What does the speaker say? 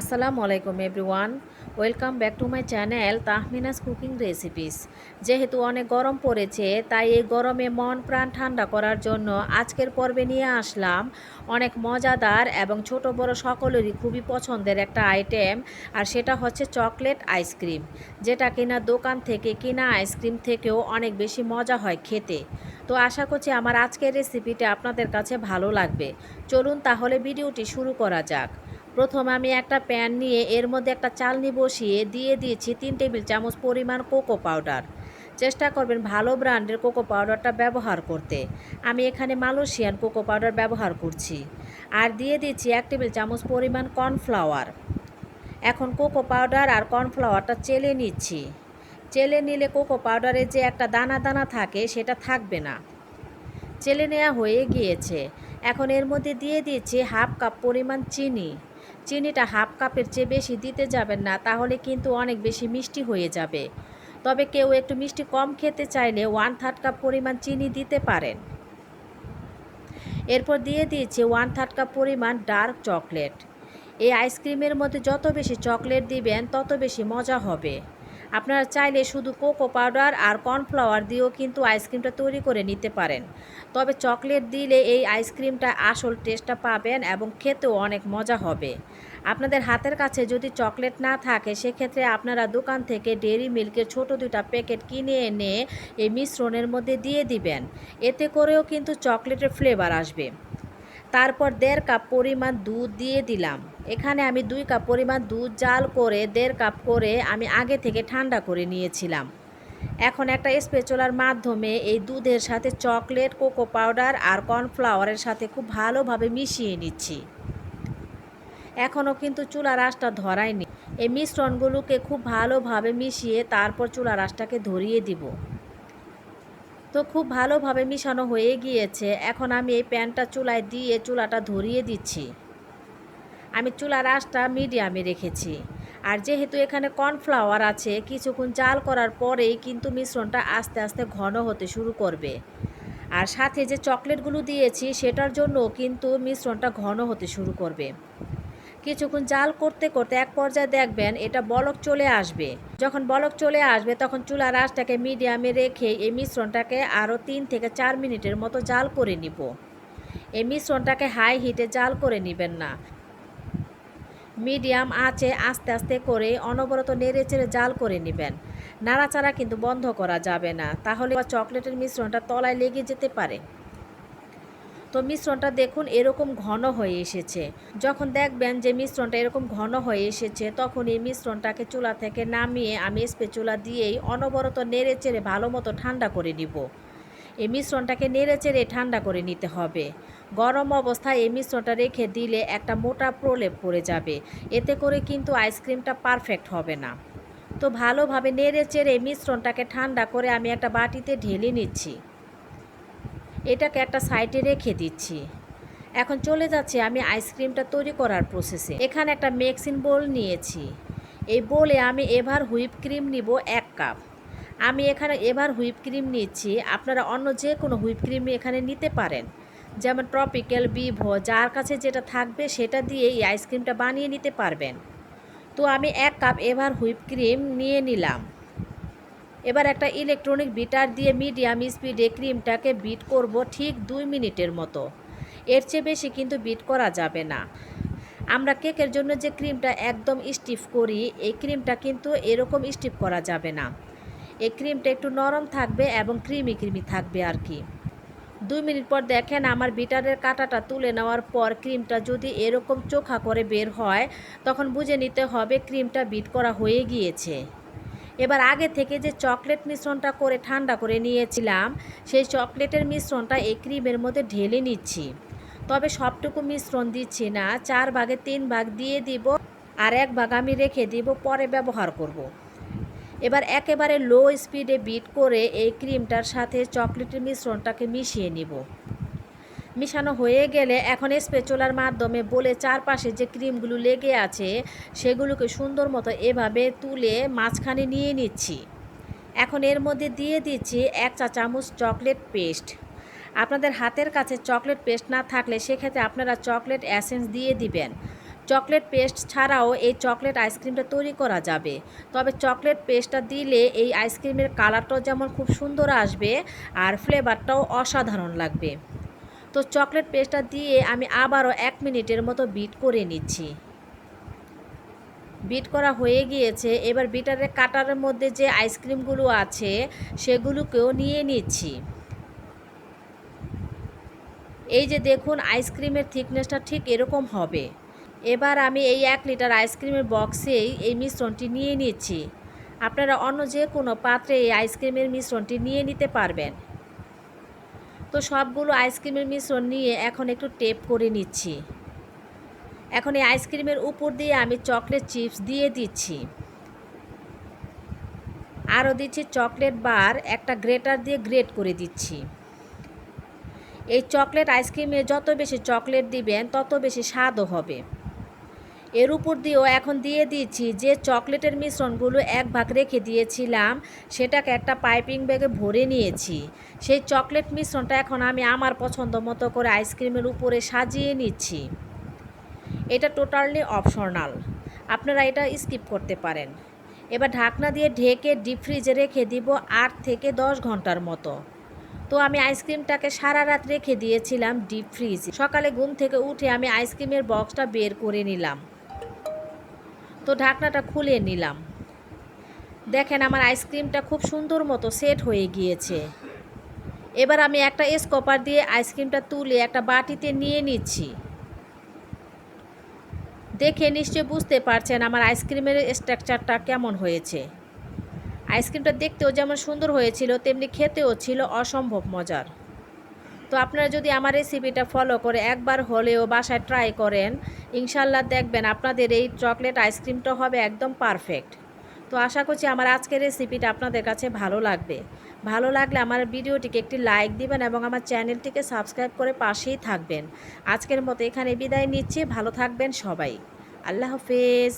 আসসালামু আলাইকুম everyone welcome back to my channel Tahmina's cooking recipes যেহেতু অনেক গরম পড়েছে, তাই এই গরমে মন প্রাণ ঠান্ডা করার জন্য আজকের পর্বে নিয়ে আসলাম অনেক মজাদার এবং ছোট বড় সকলেরই খুবই পছন্দের একটা আইটেম আর সেটা হচ্ছে চকলেট আইসক্রিম যেটা কিনা দোকান থেকে কিনা আইসক্রিম থেকেও অনেক বেশি মজা হয় খেতে। তো আশা করছি আমার আজকের রেসিপিটা আপনাদের কাছে ভালো লাগবে। চলুন তাহলে ভিডিওটি শুরু করা যাক। প্রথম আমি একটা প্যান নিয়ে এর মধ্যে একটা চালনি বসিয়ে দিয়ে দিয়েছি তিন টেবিল চামচ পরিমাণ কোকো পাউডার। চেষ্টা করবেন ভালো ব্র্যান্ডের কোকো পাউডারটা ব্যবহার করতে। আমি এখানে মালয়েশিয়ান কোকো পাউডার ব্যবহার করছি। আর দিয়ে দিচ্ছি এক টেবিল চামচ পরিমাণ কর্নফ্লাওয়ার। এখন কোকো পাউডার আর কর্নফ্লাওয়ারটা চেলে নিচ্ছি। চেলে নিলে কোকো পাউডারে যে একটা দানা দানা থাকে সেটা থাকবে না। চেলে নেওয়া হয়ে গিয়েছে। এখন এর মধ্যে দিয়ে দিচ্ছি হাফ কাপ পরিমাণ চিনি। চিনিটা হাফ কাপের চেয়ে বেশি দিতে যাবেন না, তাহলে কিন্তু অনেক বেশি মিষ্টি হয়ে যাবে। তবে কেউ একটু মিষ্টি কম খেতে চাইলে ওয়ান থার্ড কাপ পরিমাণ চিনি দিতে পারেন। এরপর দিয়ে দিয়েছি ওয়ান থার্ড কাপ পরিমাণ ডার্ক চকলেট। এই আইসক্রিমের মধ্যে যত বেশি চকলেট দিবেন, তত বেশি মজা হবে। আপনারা চাইলে শুধু কোকো পাউডার আর কর্নফ্লাওয়ার দিয়েও কিন্তু আইসক্রিমটা তৈরি করে নিতে পারেন। তবে চকলেট দিলে এই আইসক্রিমটা আসল টেস্টটা পাবেন এবং খেতেও অনেক মজা হবে। আপনাদের হাতের কাছে যদি চকলেট না থাকে, সেক্ষেত্রে আপনারা দোকান থেকে ডেরি মিল্কের ছোট দুইটা প্যাকেট কিনে এনে এই মিশ্রণের মধ্যে দিয়ে দিবেন। এতে করেও কিন্তু চকলেটের ফ্লেভার আসবে। তারপর দেড় কাপ পরিমাণ দুধ দিয়ে দিলাম। এখানে আমি দুই কাপ পরিমাণ দুধ জাল করে, দেড় কাপ করে আমি আগে থেকে ঠান্ডা করে নিয়েছিলাম। এখন একটা স্পেচুলার মাধ্যমে এই দুধের সাথে চকলেট, কোকো পাউডার আর কর্নফ্লাওয়ারের সাথে খুব ভালোভাবে মিশিয়ে নিচ্ছি। এখনও কিন্তু চুলা আঁশটা ধরায়নি। এই মিশ্রণগুলোকে খুব ভালোভাবে মিশিয়ে তারপর চুলা আঁশটাকে ধরিয়ে দিব। তো খুব ভালোভাবে মিশানো হয়ে গিয়েছে। এখন আমি এই প্যানটা চুলায় দিয়ে চুলাটা ধরিয়ে দিচ্ছি। আমি চুলার আঁশটা মিডিয়ামে রেখেছি। আর যেহেতু এখানে কর্নফ্লাওয়ার আছে, কিছুক্ষণ জাল করার পরেই কিন্তু মিশ্রণটা আস্তে আস্তে ঘন হতে শুরু করবে। আর সাথে যে চকলেটগুলো দিয়েছি, সেটার জন্য কিন্তু মিশ্রণটা ঘন হতে শুরু করবে। কিছুক্ষণ জাল করতে করতে এক পর্যায়ে দেখবেন এটা বলক চলে আসবে। যখন বলক চলে আসবে, তখন চুলার আঁচটাকে মিডিয়ামে রেখে এই মিশ্রণটাকে আরও তিন থেকে চার মিনিটের মতো জাল করে নিব। এই মিশ্রণটাকে হাই হিটে জাল করে নেবেন না। মিডিয়াম আঁচে আস্তে আস্তে করে অনবরত নেড়ে চেড়ে জাল করে নেবেন। নাড়াচাড়া কিন্তু বন্ধ করা যাবে না। তাহলে চকলেটের মিশ্রণটা তলায় লেগে যেতে পারে। তো মিশ্রণটা দেখুন এরকম ঘন হয়ে এসেছে। যখন দেখবেন যে মিশ্রণটা এরকম ঘন হয়ে এসেছে, তখন এই মিশ্রণটাকে চুলা থেকে নামিয়ে আমি স্পেচুলা দিয়েই অনবরত নেড়ে চেড়ে ভালো মতো ঠান্ডা করে নিব। এই মিশ্রণটাকে নেড়ে চেড়ে ঠান্ডা করে নিতে হবে। গরম অবস্থায় এই মিশ্রণটা রেখে দিলে একটা মোটা প্রলেপ পড়ে যাবে। এতে করে কিন্তু আইসক্রিমটা পারফেক্ট হবে না। তো ভালোভাবে নেড়ে চেড়ে মিশ্রণটাকে ঠান্ডা করে আমি একটা বাটিতে ঢেলে নিচ্ছি। এটাকে একটা সাইডে রেখে দিচ্ছি। এখন চলে যাচ্ছে আমি আইসক্রিমটা তৈরি করার প্রসেসে এখানে একটা মেক্সিন বোল নিয়েছি। এই বোলে আমি এভার হুইপ ক্রিম নিব এক কাপ। আমি এখানে এভার হুইপ ক্রিম নিচ্ছি। আপনারা অন্য যে কোনো হুইপ ক্রিম এখানে নিতে পারেন। যেমন ট্রপিক্যাল বিভো, যার কাছে যেটা থাকবে সেটা দিয়ে এই আইসক্রিমটা বানিয়ে নিতে পারবেন। তো আমি এক কাপ এভার হুইপ ক্রিম নিয়ে নিলাম। এবার একটা ইলেকট্রনিক বিটার দিয়ে মিডিয়াম স্পিডে ক্রিমটাকে বিট করব ঠিক দুই মিনিটের মতো। এর চেয়ে বেশি কিন্তু বিট করা যাবে না। আমরা কেকের জন্য যে ক্রিমটা একদম স্টিফ করি, এই ক্রিমটা কিন্তু এরকম স্টিফ করা যাবে না। এই ক্রিমটা একটু নরম থাকবে এবং ক্রিমি ক্রিমি থাকবে আর কি। দুই মিনিট পর দেখেন আমার বিটারের কাঁটাটা তুলে নেওয়ার পর ক্রিমটা যদি এরকম চোখা করে বের হয়, তখন বুঝে নিতে হবে ক্রিমটা বিট করা হয়ে গিয়েছে এবার আগে থেকে যে চকলেট মিশ্রণটা করে ঠান্ডা করে নিয়েছিলাম, সেই চকলেটের মিশ্রণটা এই ক্রিমের মধ্যে ঢেলে নিচ্ছি তবে সবটুকু মিশ্রণ দিচ্ছি না, চার ভাগে তিন ভাগ দিয়ে দিব, আর এক ভাগ আমি রেখে দিব, পরে ব্যবহার করব। এবার একেবারে লো স্পিডে বিট করে এই ক্রিমটার সাথে চকলেটের মিশ্রণটাকে মিশিয়ে নিব। মিশানো হয়ে গেলে এখন স্পেচুলার মাধ্যমে বলে চারপাশে যে ক্রিমগুলো লেগে আছে, সেগুলোকে সুন্দর মতো এভাবে তুলে মাঝখানে নিয়ে নিচ্ছি। এখন এর মধ্যে দিয়ে দিচ্ছি এক চা চামচ চকলেট পেস্ট আপনাদের হাতের কাছে চকলেট পেস্ট না থাকলে সেক্ষেত্রে আপনারা চকলেট অ্যাসেন্স দিয়ে দিবেন। চকলেট পেস্ট ছাড়াও এই চকলেট আইসক্রিমটা তৈরি করা যাবে। তবে চকলেট পেস্টটা দিলে এই আইসক্রিমের কালারটাও যেমন খুব সুন্দর আসবে আর ফ্লেভারটাও অসাধারণ লাগবে। তো চকলেট পেস্টটা দিয়ে আমি আবারও এক মিনিটের মতো বিট করে নিচ্ছি। বিট করা হয়ে গিয়েছে। এবার বিটারের কাটারের মধ্যে যে আইসক্রিমগুলো আছে সেগুলোকেও নিয়ে নিচ্ছি। এই যে দেখুন, আইসক্রিমের থিকনেসটা ঠিক এরকম হবে। এবার আমি এই এক লিটার আইসক্রিমের বক্সেই এই মিশ্রণটি নিয়ে নিচ্ছি। আপনারা অন্য যে কোনো পাত্রে এই আইসক্রিমের মিশ্রণটি নিয়ে নিতে পারবেন। তো সবগুলো আইসক্রিমের মিশ্রণ নিয়ে এখন একটু টেপ করে নিচ্ছি। এখন এই আইসক্রিমের উপর দিয়ে আমি চকলেট চিপস দিয়ে দিচ্ছি। আরও দিচ্ছি চকলেট বার, একটা গ্রেটার দিয়ে গ্রেট করে দিচ্ছি। এই চকলেট আইসক্রিমে যত বেশি চকলেট দিবেন, তত বেশি স্বাদও হবে। এর উপর দিয়েও এখন দিয়ে দিচ্ছি যে চকলেটের মিশ্রণগুলো এক ভাগ রেখে দিয়েছিলাম, সেটাকে একটা পাইপিং ব্যাগে ভরে নিয়েছি। সেই চকলেট মিশ্রণটা এখন আমি আমার পছন্দ মতো করে আইসক্রিমের উপরে সাজিয়ে নিচ্ছি। এটা টোটালি অপশনাল। আপনারা এটা স্কিপ করতে পারেন। এবার ঢাকনা দিয়ে ঢেকে ডিপ ফ্রিজে রেখে দিব আট থেকে দশ ঘণ্টার মতো। তো আমি আইসক্রিমটাকে সারা রাত রেখে দিয়েছিলাম ডিপ ফ্রিজ। সকালে ঘুম থেকে উঠে আমি আইসক্রিমের বক্সটা বের করে নিলাম। তো ঢাকনাটা খুলে নিলাম। দেখেন আমার আইসক্রিমটা খুব সুন্দর মতো সেট হয়ে গিয়েছে। এবার আমি একটা স্কপার দিয়ে আইসক্রিমটা তুলে একটা বাটিতে নিয়ে নিচ্ছি। দেখে নিশ্চয়ই বুঝতে পারছেন আমার আইসক্রিমের স্ট্রাকচারটা কেমন হয়েছে। আইসক্রিমটা দেখতেও যেমন সুন্দর হয়েছিল, তেমনি খেতেও ছিল অসম্ভব মজার। তো আপনারা যদি আমার রেসিপিটা ফলো করে একবার হলেও বাসায় ট্রাই করেন, ইনশাল্লাহ দেখবেন আপনাদের এই চকলেট আইসক্রিমটা হবে একদম পারফেক্ট তো আশা করছি আমার আজকের রেসিপিটা আপনাদের কাছে ভালো লাগবে। ভালো লাগলে আমার ভিডিওটিকে একটি লাইক দিবেন এবং আমার চ্যানেলটিকে সাবস্ক্রাইব করে পাশেই থাকবেন। আজকের মতো এখানে বিদায় নিচ্ছি, ভালো থাকবেন সবাই। আল্লাহ হাফেজ।